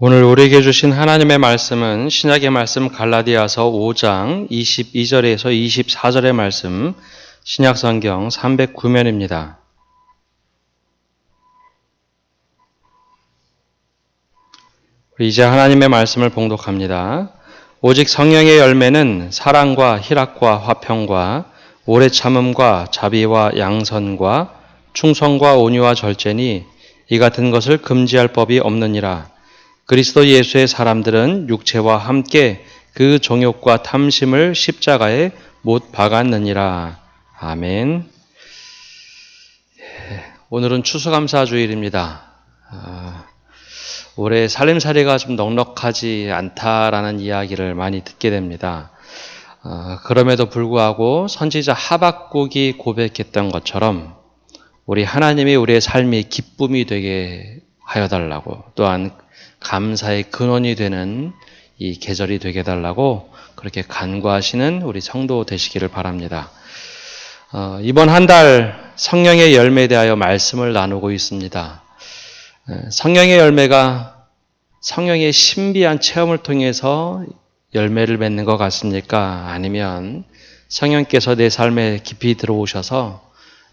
오늘 우리에게 주신 하나님의 말씀은 신약의 말씀 갈라디아서 5장 22절에서 24절의 말씀 신약 성경 309면입니다. 우리 이제 하나님의 말씀을 봉독합니다. 오직 성령의 열매는 사랑과 희락과 화평과 오래 참음과 자비와 양선과 충성과 온유와 절제니 이 같은 것을 금지할 법이 없느니라. 그리스도 예수의 사람들은 육체와 함께 그 정욕과 탐심을 십자가에 못 박았느니라. 아멘. 예, 오늘은 추수감사 주일입니다. 아, 올해 살림살이가 좀 넉넉하지 않다라는 이야기를 많이 듣게 됩니다. 아, 그럼에도 불구하고 선지자 하박국이 고백했던 것처럼 우리 하나님이 우리의 삶이 기쁨이 되게 하여 달라고 또한 감사의 근원이 되는 이 계절이 되게 달라고 그렇게 간구하시는 우리 성도 되시기를 바랍니다. 어, 이번 한 달 성령의 열매에 대하여 말씀을 나누고 있습니다. 성령의 열매가 성령의 신비한 체험을 통해서 열매를 맺는 것 같습니까? 아니면 성령께서 내 삶에 깊이 들어오셔서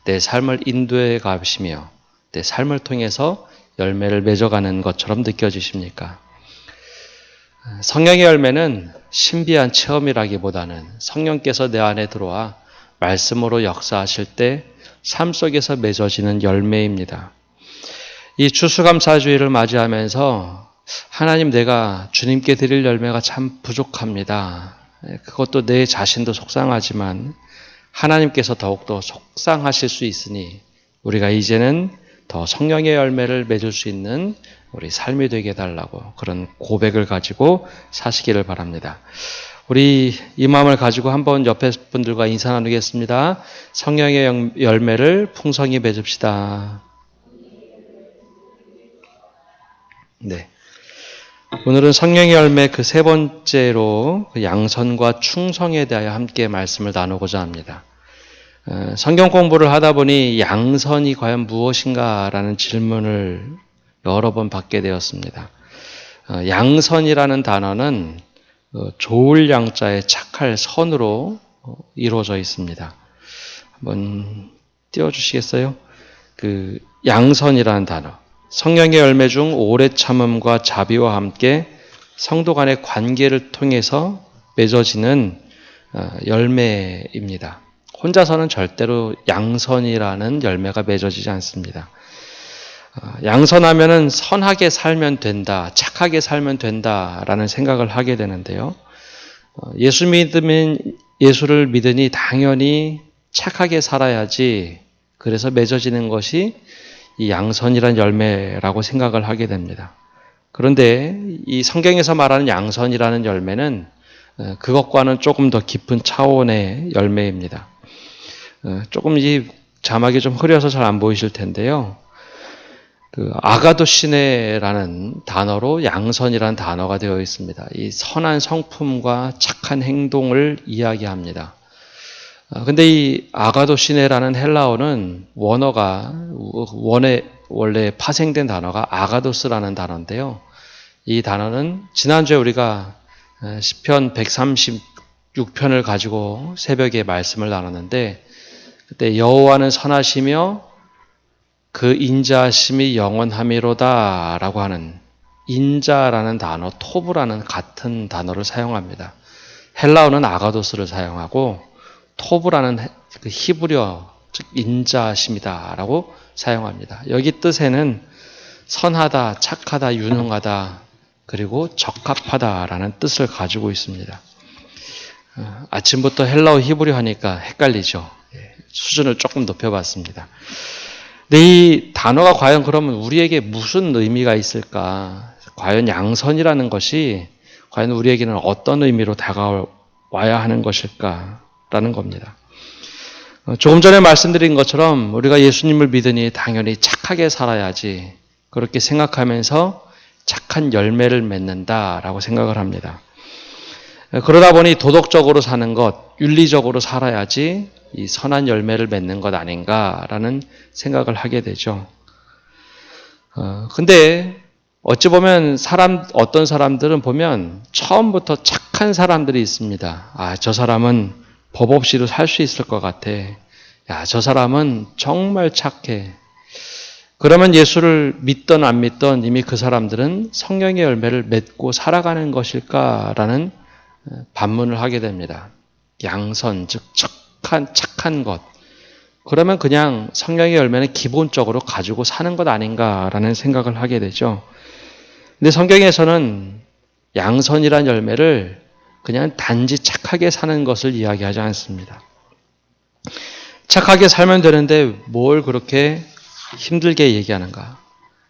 내 삶을 인도해 가시며 내 삶을 통해서 열매를 맺어가는 것처럼 느껴지십니까? 성령의 열매는 신비한 체험이라기보다는 성령께서 내 안에 들어와 말씀으로 역사하실 때 삶 속에서 맺어지는 열매입니다. 이 추수감사주의를 맞이하면서 하나님 내가 주님께 드릴 열매가 참 부족합니다. 그것도 내 자신도 속상하지만 하나님께서 더욱더 속상하실 수 있으니 우리가 이제는 더 성령의 열매를 맺을 수 있는 우리 삶이 되게 해달라고 그런 고백을 가지고 사시기를 바랍니다. 우리 이 마음을 가지고 한번 옆에 분들과 인사 나누겠습니다. 성령의 열매를 풍성히 맺읍시다. 네. 오늘은 성령의 열매 그 세 번째로 그 양선과 충성에 대하여 함께 말씀을 나누고자 합니다. 어, 성경 공부를 하다 보니 양선이 과연 무엇인가라는 질문을 여러 번 받게 되었습니다. 어, 양선이라는 단어는 어, 좋을 양자의 착할 선으로 이루어져 있습니다. 한번 띄워주시겠어요? 그 양선이라는 단어. 성령의 열매 중 오래 참음과 자비와 함께 성도 간의 관계를 통해서 맺어지는 열매입니다. 혼자서는 절대로 양선이라는 열매가 맺어지지 않습니다. 양선하면은 선하게 살면 된다, 착하게 살면 된다라는 생각을 하게 되는데요. 어, 예수 믿으면 예수를 믿으니 당연히 착하게 살아야지. 그래서 맺어지는 것이 이 양선이란 열매라고 생각을 하게 됩니다. 그런데 이 성경에서 말하는 양선이라는 열매는 어, 그것과는 조금 더 깊은 차원의 열매입니다. 어, 조금 이 자막이 좀 흐려서 잘 안 보이실 텐데요. 그 아가도시네라는 단어로 양선이라는 단어가 되어 있습니다. 이 선한 성품과 착한 행동을 이야기합니다. 어, 근데 이 아가도시네라는 헬라어는 원어가 원에 원래 파생된 단어가 아가도스라는 단어인데요. 이 단어는 지난주에 우리가 어, 시편 136편을 가지고 새벽에 말씀을 나눴는데 그때 여호와는 선하시며 그 인자하심이 영원함이로다라고 하는 인자라는 단어, 토브라는 같은 단어를 사용합니다. 헬라어는 아가도스를 사용하고 토브라는 그 히브리어 즉 인자심이다라고 사용합니다. 여기 뜻에는 선하다, 착하다, 유능하다, 그리고 적합하다라는 뜻을 가지고 있습니다. 어, 아침부터 헬라어 히브리어 하니까 헷갈리죠. 수준을 조금 높여봤습니다. 근데 이 단어가 과연 그러면 우리에게 무슨 의미가 있을까? 과연 양선이라는 것이 과연 우리에게는 어떤 의미로 다가와야 하는 것일까라는 겁니다. 어, 조금 전에 말씀드린 것처럼 우리가 예수님을 믿으니 당연히 착하게 살아야지 그렇게 생각하면서 착한 열매를 맺는다라고 생각을 합니다. 어, 그러다 보니 도덕적으로 사는 것, 윤리적으로 살아야지 이 선한 열매를 맺는 것 아닌가라는 생각을 하게 되죠. 어, 근데 어찌 보면 사람 어떤 사람들은 보면 처음부터 착한 사람들이 있습니다. 아, 저 사람은 법 없이도 살 수 있을 것 같아. 야, 저 사람은 정말 착해. 그러면 예수를 믿던 안 믿던 이미 그 사람들은 성령의 열매를 맺고 살아가는 것일까라는 반문을 하게 됩니다. 양선, 즉 착한 착한 것. 그러면 그냥 성령의 열매는 기본적으로 가지고 사는 것 아닌가라는 생각을 하게 되죠. 근데 성경에서는 양선이란 열매를 그냥 단지 착하게 사는 것을 이야기하지 않습니다. 착하게 살면 되는데 뭘 그렇게 힘들게 얘기하는가?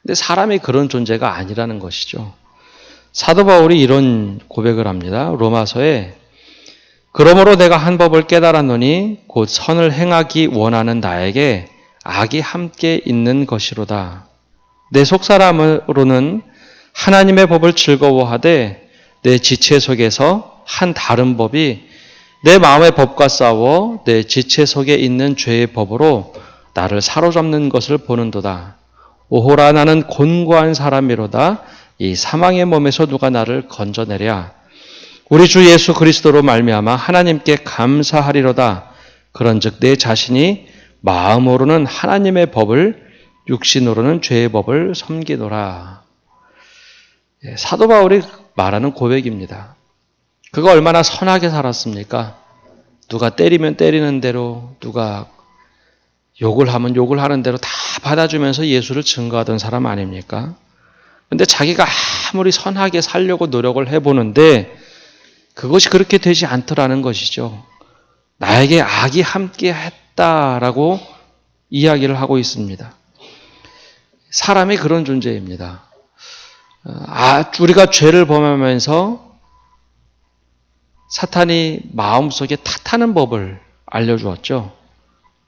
근데 사람이 그런 존재가 아니라는 것이죠. 사도 바울이 이런 고백을 합니다. 로마서에 그러므로 내가 한 법을 깨달았노니 곧 선을 행하기 원하는 나에게 악이 함께 있는 것이로다. 내 속사람으로는 하나님의 법을 즐거워하되 내 지체 속에서 한 다른 법이 내 마음의 법과 싸워 내 지체 속에 있는 죄의 법으로 나를 사로잡는 것을 보는도다. 오호라 나는 곤고한 사람이로다. 이 사망의 몸에서 누가 나를 건져내랴. 우리 주 예수 그리스도로 말미암아 하나님께 감사하리로다. 그런즉 내 자신이 마음으로는 하나님의 법을 육신으로는 죄의 법을 섬기노라. 예, 사도 바울이 말하는 고백입니다. 그가 얼마나 선하게 살았습니까? 누가 때리면 때리는 대로, 누가 욕을 하면 욕을 하는 대로 다 받아주면서 예수를 증거하던 사람 아닙니까? 근데 자기가 아무리 선하게 살려고 노력을 해보는데 그것이 그렇게 되지 않더라는 것이죠. 나에게 악이 함께 했다라고 이야기를 하고 있습니다. 사람이 그런 존재입니다. 아, 우리가 죄를 범하면서 사탄이 마음속에 탓하는 법을 알려주었죠.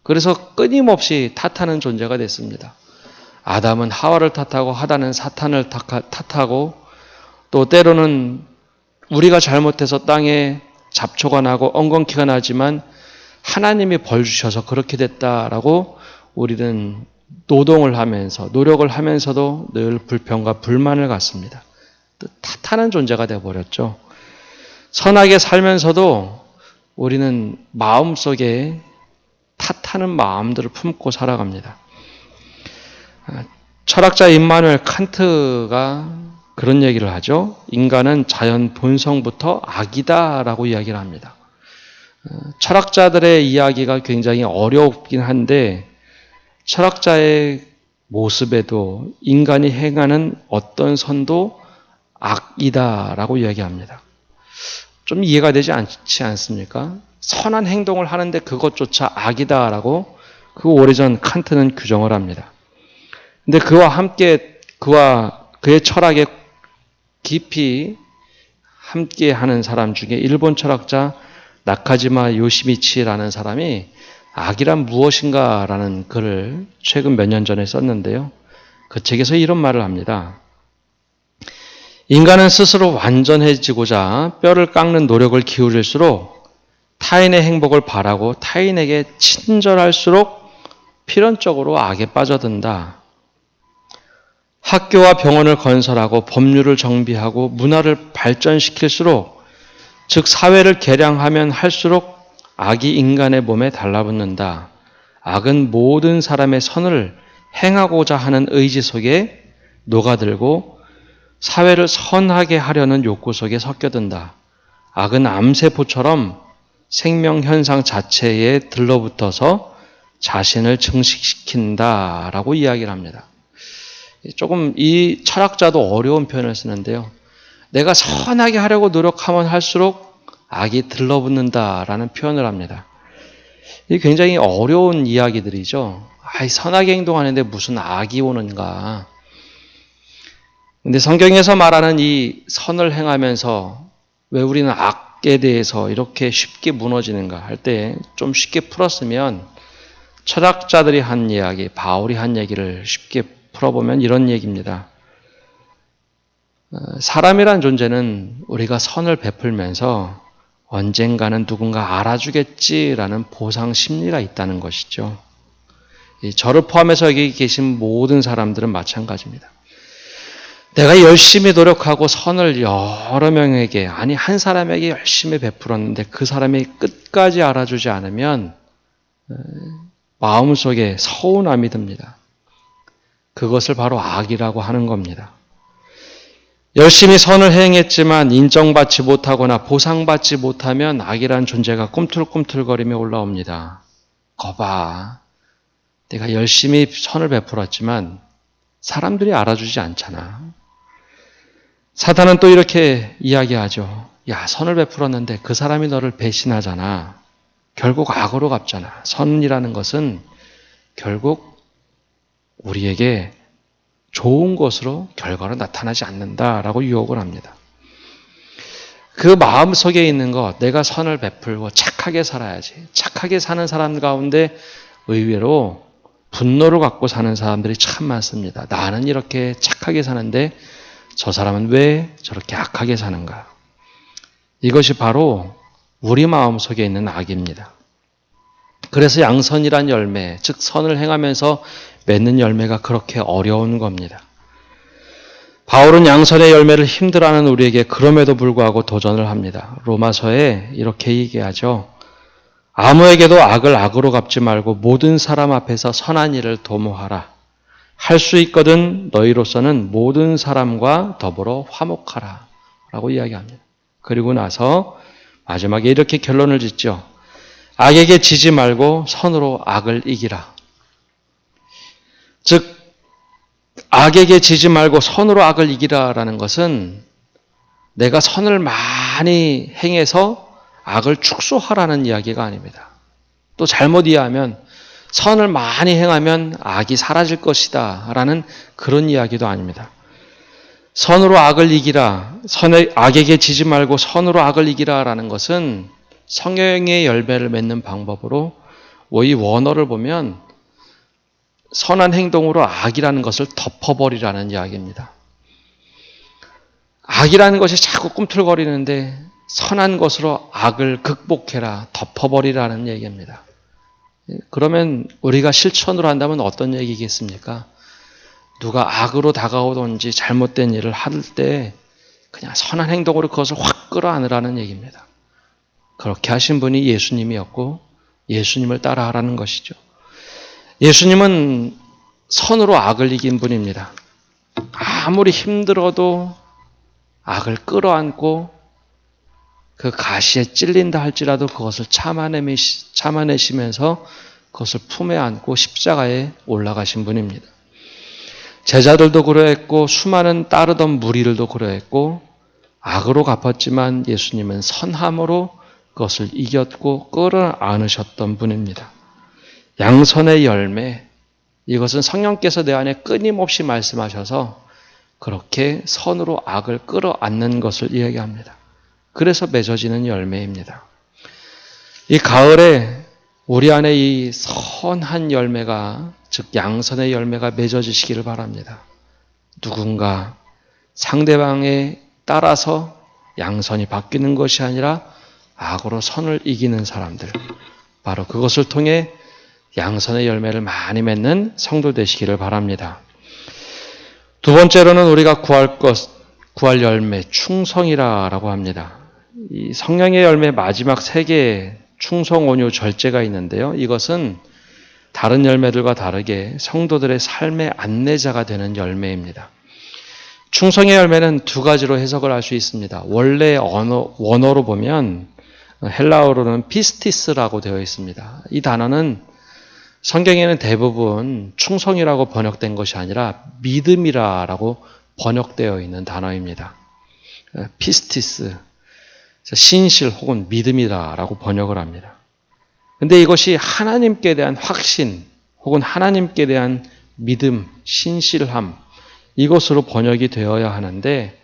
그래서 끊임없이 탓하는 존재가 됐습니다. 아담은 하와를 탓하고 하다는 사탄을 탓하고 또 때로는 우리가 잘못해서 땅에 잡초가 나고 엉겅퀴가 나지만 하나님이 벌 주셔서 그렇게 됐다라고 우리는 노동을 하면서 노력을 하면서도 늘 불평과 불만을 갖습니다. 탓하는 존재가 되어 버렸죠. 선하게 살면서도 우리는 마음속에 탓하는 마음들을 품고 살아갑니다. 아, 철학자 임마누엘 칸트가 그런 얘기를 하죠. 인간은 자연 본성부터 악이다라고 이야기를 합니다. 어, 철학자들의 이야기가 굉장히 어렵긴 한데 철학자의 모습에도 인간이 행하는 어떤 선도 악이다라고 이야기합니다. 좀 이해가 되지 않지 않습니까? 선한 행동을 하는데 그것조차 악이다라고 그 오래전 칸트는 규정을 합니다. 근데 그와 함께 그와 그의 철학에 깊이 함께 하는 사람 중에 일본 철학자 나카지마 요시미치라는 사람이 악이란 무엇인가라는 글을 최근 몇 년 전에 썼는데요. 그 책에서 이런 말을 합니다. 인간은 스스로 완전해지고자 뼈를 깎는 노력을 기울일수록 타인의 행복을 바라고 타인에게 친절할수록 필연적으로 악에 빠져든다. 학교와 병원을 건설하고 법률을 정비하고 문화를 발전시킬수록 즉 사회를 개량하면 할수록 악이 인간의 몸에 달라붙는다. 악은 모든 사람의 선을 행하고자 하는 의지 속에 녹아들고 사회를 선하게 하려는 욕구 속에 섞여든다. 악은 암세포처럼 생명 현상 자체에 들러붙어서 자신을 증식시킨다라고 이야기를 합니다. 조금 이 철학자도 어려운 표현을 쓰는데요. 내가 선하게 하려고 노력하면 할수록 악이 들러붙는다라는 표현을 합니다. 이 굉장히 어려운 이야기들이죠. 아, 선하게 행동하는데 무슨 악이 오는가. 근데 성경에서 말하는 이 선을 행하면서 왜 우리는 악에 대해서 이렇게 쉽게 무너지는가 할 때 좀 쉽게 풀었으면 철학자들이 한 이야기, 바울이 한 얘기를 쉽게 풀어보면 이런 얘기입니다. 어, 사람이란 존재는 우리가 선을 베풀면서 언젠가는 누군가 알아주겠지라는 보상 심리가 있다는 것이죠. 저를 포함해서 여기 계신 모든 사람들은 마찬가지입니다. 내가 열심히 노력하고 선을 여러 명에게, 아니, 한 사람에게 열심히 베풀었는데 그 사람이 끝까지 알아주지 않으면 마음속에 서운함이 듭니다. 그것을 바로 악이라고 하는 겁니다. 열심히 선을 행했지만 인정받지 못하거나 보상받지 못하면 악이란 존재가 꿈틀꿈틀거리며 올라옵니다. 거봐. 내가 열심히 선을 베풀었지만 사람들이 알아주지 않잖아. 사탄은 또 이렇게 이야기하죠. 야, 선을 베풀었는데 그 사람이 너를 배신하잖아. 결국 악으로 갚잖아. 선이라는 것은 결국 우리에게 좋은 것으로 결과로 나타나지 않는다라고 유혹을 합니다. 그 마음 속에 있는 것, 내가 선을 베풀고 착하게 살아야지. 착하게 사는 사람 가운데 의외로 분노를 갖고 사는 사람들이 참 많습니다. 나는 이렇게 착하게 사는데 저 사람은 왜 저렇게 악하게 사는가? 이것이 바로 우리 마음 속에 있는 악입니다. 그래서 양선이란 열매, 즉 선을 행하면서 맺는 열매가 그렇게 어려운 겁니다. 바울은 양선의 열매를 힘들어하는 우리에게 그럼에도 불구하고 도전을 합니다. 로마서에 이렇게 얘기하죠. 아무에게도 악을 악으로 갚지 말고 모든 사람 앞에서 선한 일을 도모하라. 할 수 있거든 너희로서는 모든 사람과 더불어 화목하라. 라고 이야기합니다. 그리고 나서 마지막에 이렇게 결론을 짓죠. 악에게 지지 말고 선으로 악을 이기라. 즉, 악에게 지지 말고 선으로 악을 이기라라는 것은 내가 선을 많이 행해서 악을 축소하라는 이야기가 아닙니다. 또 잘못 이해하면 선을 많이 행하면 악이 사라질 것이다 라는 그런 이야기도 아닙니다. 선으로 악을 이기라, 선의 악에게 지지 말고 선으로 악을 이기라 라는 것은 성령의 열매를 맺는 방법으로 이 원어를 보면 선한 행동으로 악이라는 것을 덮어버리라는 이야기입니다. 악이라는 것이 자꾸 꿈틀거리는데 선한 것으로 악을 극복해라, 덮어버리라는 얘기입니다. 그러면 우리가 실천으로 한다면 어떤 얘기겠습니까? 누가 악으로 다가오든지 잘못된 일을 할 때 그냥 선한 행동으로 그것을 확 끌어안으라는 얘기입니다. 그렇게 하신 분이 예수님이었고 예수님을 따라하라는 것이죠. 예수님은 선으로 악을 이긴 분입니다. 아무리 힘들어도 악을 끌어안고 그 가시에 찔린다 할지라도 그것을 참아내시면서 그것을 품에 안고 십자가에 올라가신 분입니다. 제자들도 그러했고 수많은 따르던 무리들도 그러했고 악으로 갚았지만 예수님은 선함으로 그것을 이겼고 끌어안으셨던 분입니다. 양선의 열매, 이것은 성령께서 내 안에 끊임없이 말씀하셔서 그렇게 선으로 악을 끌어안는 것을 이야기합니다. 그래서 맺어지는 열매입니다. 이 가을에 우리 안에 이 선한 열매가, 즉 양선의 열매가 맺어지시기를 바랍니다. 누군가 상대방에 따라서 양선이 바뀌는 것이 아니라 악으로 선을 이기는 사람들. 바로 그것을 통해 양선의 열매를 많이 맺는 성도 되시기를 바랍니다. 두 번째로는 우리가 구할 것, 구할 열매, 충성이라라고 합니다. 이 성령의 열매 마지막 세 개의 충성, 온유, 절제가 있는데요. 이것은 다른 열매들과 다르게 성도들의 삶의 안내자가 되는 열매입니다. 충성의 열매는 두 가지로 해석을 할 수 있습니다. 원래 언어, 원어로 보면 헬라어로는 피스티스라고 되어 있습니다. 이 단어는 성경에는 대부분 충성이라고 번역된 것이 아니라 믿음이라고 번역되어 있는 단어입니다. 피스티스, 신실 혹은 믿음이다라고 번역을 합니다. 근데 이것이 하나님께 대한 확신 혹은 하나님께 대한 믿음, 신실함 이것으로 번역이 되어야 하는데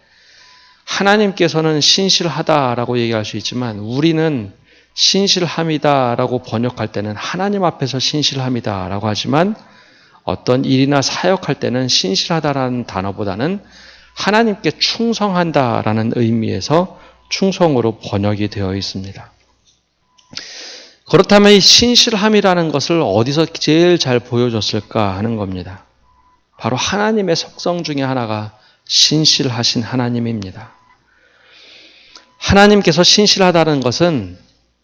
하나님께서는 신실하다라고 얘기할 수 있지만 우리는 신실함이다라고 번역할 때는 하나님 앞에서 신실함이다라고 하지만 어떤 일이나 사역할 때는 신실하다라는 단어보다는 하나님께 충성한다라는 의미에서 충성으로 번역이 되어 있습니다. 그렇다면 이 신실함이라는 것을 어디서 제일 잘 보여줬을까 하는 겁니다. 바로 하나님의 속성 중에 하나가 신실하신 하나님입니다. 하나님께서 신실하다는 것은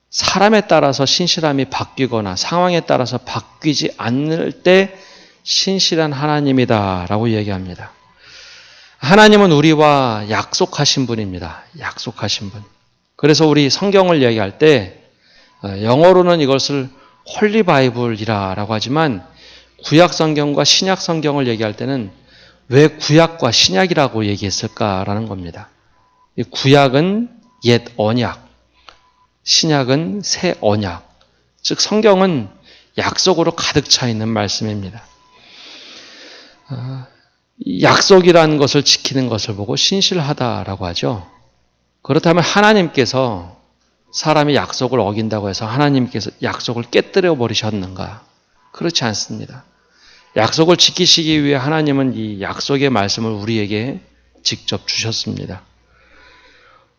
사람에 따라서 신실함이 바뀌거나 상황에 따라서 바뀌지 않을 때 신실한 하나님이다라고 얘기합니다. 하나님은 우리와 약속하신 분입니다. 약속하신 분. 그래서 우리 성경을 얘기할 때 어, 영어로는 이것을 홀리 바이블이라고 하지만 구약 성경과 신약 성경을 얘기할 때는 왜 구약과 신약이라고 얘기했을까라는 겁니다. 구약은 옛 언약, 신약은 새 언약. 즉 성경은 약속으로 가득 차 있는 말씀입니다. 아, 약속이라는 것을 지키는 것을 보고 신실하다라고 하죠. 그렇다면 하나님께서 사람이 약속을 어긴다고 해서 하나님께서 약속을 깨뜨려 버리셨는가? 그렇지 않습니다. 약속을 지키시기 위해 하나님은 이 약속의 말씀을 우리에게 직접 주셨습니다.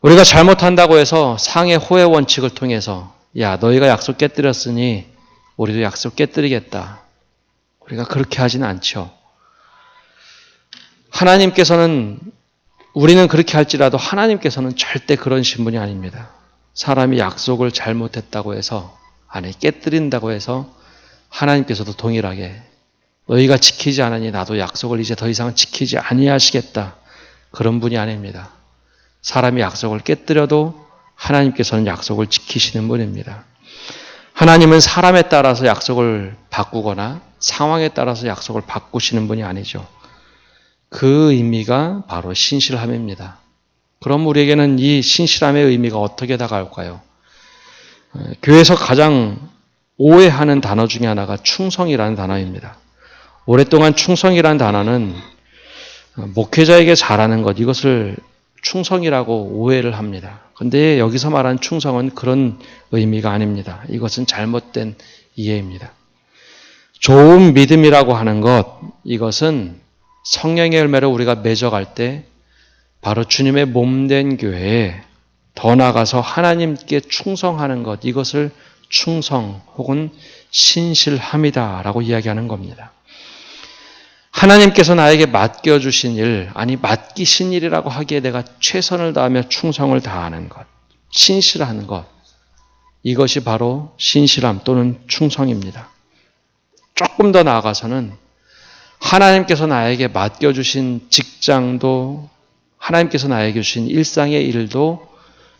우리가 잘못한다고 해서 상해 호의 원칙을 통해서 야 너희가 약속 깨뜨렸으니 우리도 약속 깨뜨리겠다. 우리가 그렇게 하지는 않죠. 하나님께서는 우리는 그렇게 할지라도 하나님께서는 절대 그런 신분이 아닙니다. 사람이 약속을 잘못했다고 해서 아니 깨뜨린다고 해서 하나님께서도 동일하게 너희가 지키지 않으니 나도 약속을 이제 더 이상 지키지 아니하시겠다. 그런 분이 아닙니다. 사람이 약속을 깨뜨려도 하나님께서는 약속을 지키시는 분입니다. 하나님은 사람에 따라서 약속을 바꾸거나 상황에 따라서 약속을 바꾸시는 분이 아니죠. 그 의미가 바로 신실함입니다. 그럼 우리에게는 이 신실함의 의미가 어떻게 다가올까요? 교회에서 가장 오해하는 단어 중에 하나가 충성이라는 단어입니다. 오랫동안 충성이라는 단어는 목회자에게 잘하는 것, 이것을 충성이라고 오해를 합니다. 근데 여기서 말한 충성은 그런 의미가 아닙니다. 이것은 잘못된 이해입니다. 좋은 믿음이라고 하는 것, 이것은 성령의 열매를 우리가 맺어갈 때 바로 주님의 몸된 교회에 더 나아가서 하나님께 충성하는 것, 이것을 충성 혹은 신실함이다라고 이야기하는 겁니다. 하나님께서 나에게 맡겨주신 일, 아니, 맡기신 일이라고 하기에 내가 최선을 다하며 충성을 다하는 것, 신실한 것, 이것이 바로 신실함 또는 충성입니다. 조금 더 나아가서는 하나님께서 나에게 맡겨주신 직장도, 하나님께서 나에게 주신 일상의 일도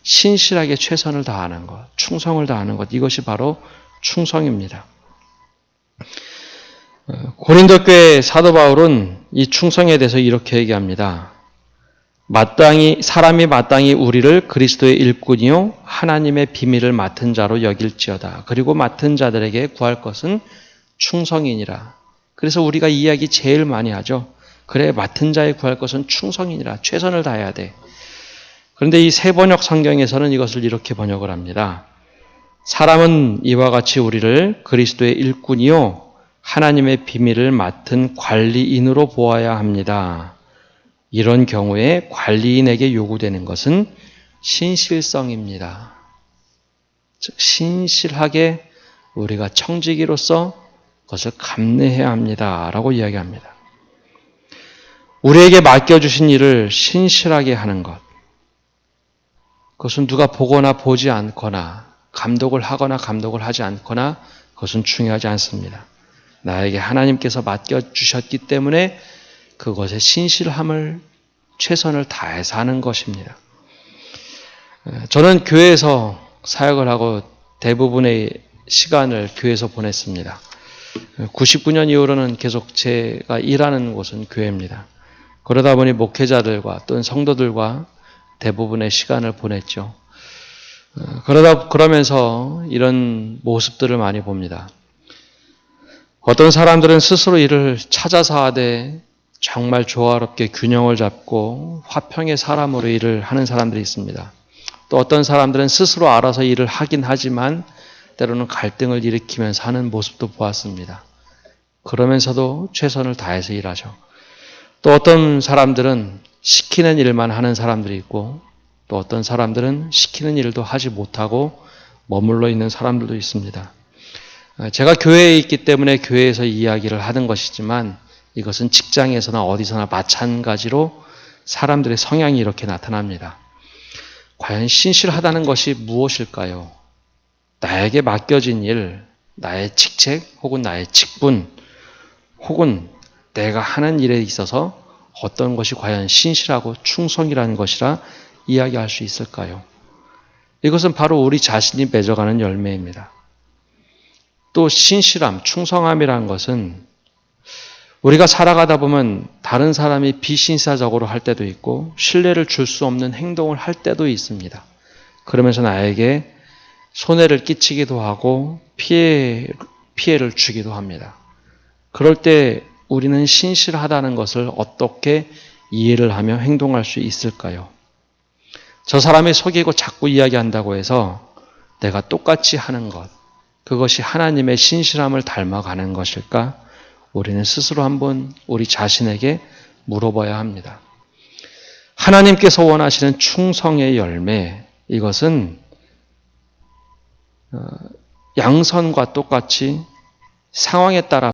신실하게 최선을 다하는 것, 충성을 다하는 것, 이것이 바로 충성입니다. 고린도 교회 사도 바울은 이 충성에 대해서 이렇게 얘기합니다. 마땅히 사람이 마땅히 우리를 그리스도의 일꾼이요 하나님의 비밀을 맡은 자로 여길지어다. 그리고 맡은 자들에게 구할 것은 충성이니라. 그래서 우리가 이야기 제일 많이 하죠. 그래 맡은 자에 구할 것은 충성이니라. 최선을 다해야 돼. 그런데 이 세 번역 성경에서는 이것을 이렇게 번역을 합니다. 사람은 이와 같이 우리를 그리스도의 일꾼이요 하나님의 비밀을 맡은 관리인으로 보아야 합니다. 이런 경우에 관리인에게 요구되는 것은 신실성입니다. 즉, 신실하게 우리가 청지기로서 그것을 감내해야 합니다. 라고 이야기합니다. 우리에게 맡겨주신 일을 신실하게 하는 것. 그것은 누가 보거나 보지 않거나 감독을 하거나 감독을 하지 않거나 그것은 중요하지 않습니다. 나에게 하나님께서 맡겨주셨기 때문에 그것의 신실함을 최선을 다해서 하는 것입니다. 저는 교회에서 사역을 하고 대부분의 시간을 교회에서 보냈습니다. 99년 이후로는 계속 제가 일하는 곳은 교회입니다. 그러다 보니 목회자들과 또는 성도들과 대부분의 시간을 보냈죠. 그러다 그러면서 이런 모습들을 많이 봅니다. 어떤 사람들은 스스로 일을 찾아서 하되 정말 조화롭게 균형을 잡고 화평의 사람으로 일을 하는 사람들이 있습니다. 또 어떤 사람들은 스스로 알아서 일을 하긴 하지만 때로는 갈등을 일으키면서 하는 모습도 보았습니다. 그러면서도 최선을 다해서 일하죠. 또 어떤 사람들은 시키는 일만 하는 사람들이 있고 또 어떤 사람들은 시키는 일도 하지 못하고 머물러 있는 사람들도 있습니다. 어, 제가 교회에 있기 때문에 교회에서 이야기를 하는 것이지만 이것은 직장에서나 어디서나 마찬가지로 사람들의 성향이 이렇게 나타납니다. 과연 신실하다는 것이 무엇일까요? 나에게 맡겨진 일, 나의 직책 혹은 나의 직분 혹은 내가 하는 일에 있어서 어떤 것이 과연 신실하고 충성이라는 것이라 이야기할 수 있을까요? 이것은 바로 우리 자신이 맺어가는 열매입니다. 또 신실함, 충성함이라는 것은 우리가 살아가다 보면 다른 사람이 비신사적으로 할 때도 있고 신뢰를 줄 수 없는 행동을 할 때도 있습니다. 그러면서 나에게 손해를 끼치기도 하고 피해, 피해를 주기도 합니다. 그럴 때 우리는 신실하다는 것을 어떻게 이해를 하며 행동할 수 있을까요? 저 사람이 속이고 자꾸 이야기한다고 해서 내가 똑같이 하는 것, 그것이 하나님의 신실함을 닮아가는 것일까? 우리는 스스로 한번 우리 자신에게 물어봐야 합니다. 하나님께서 원하시는 충성의 열매, 이것은 어, 양선과 똑같이 상황에 따라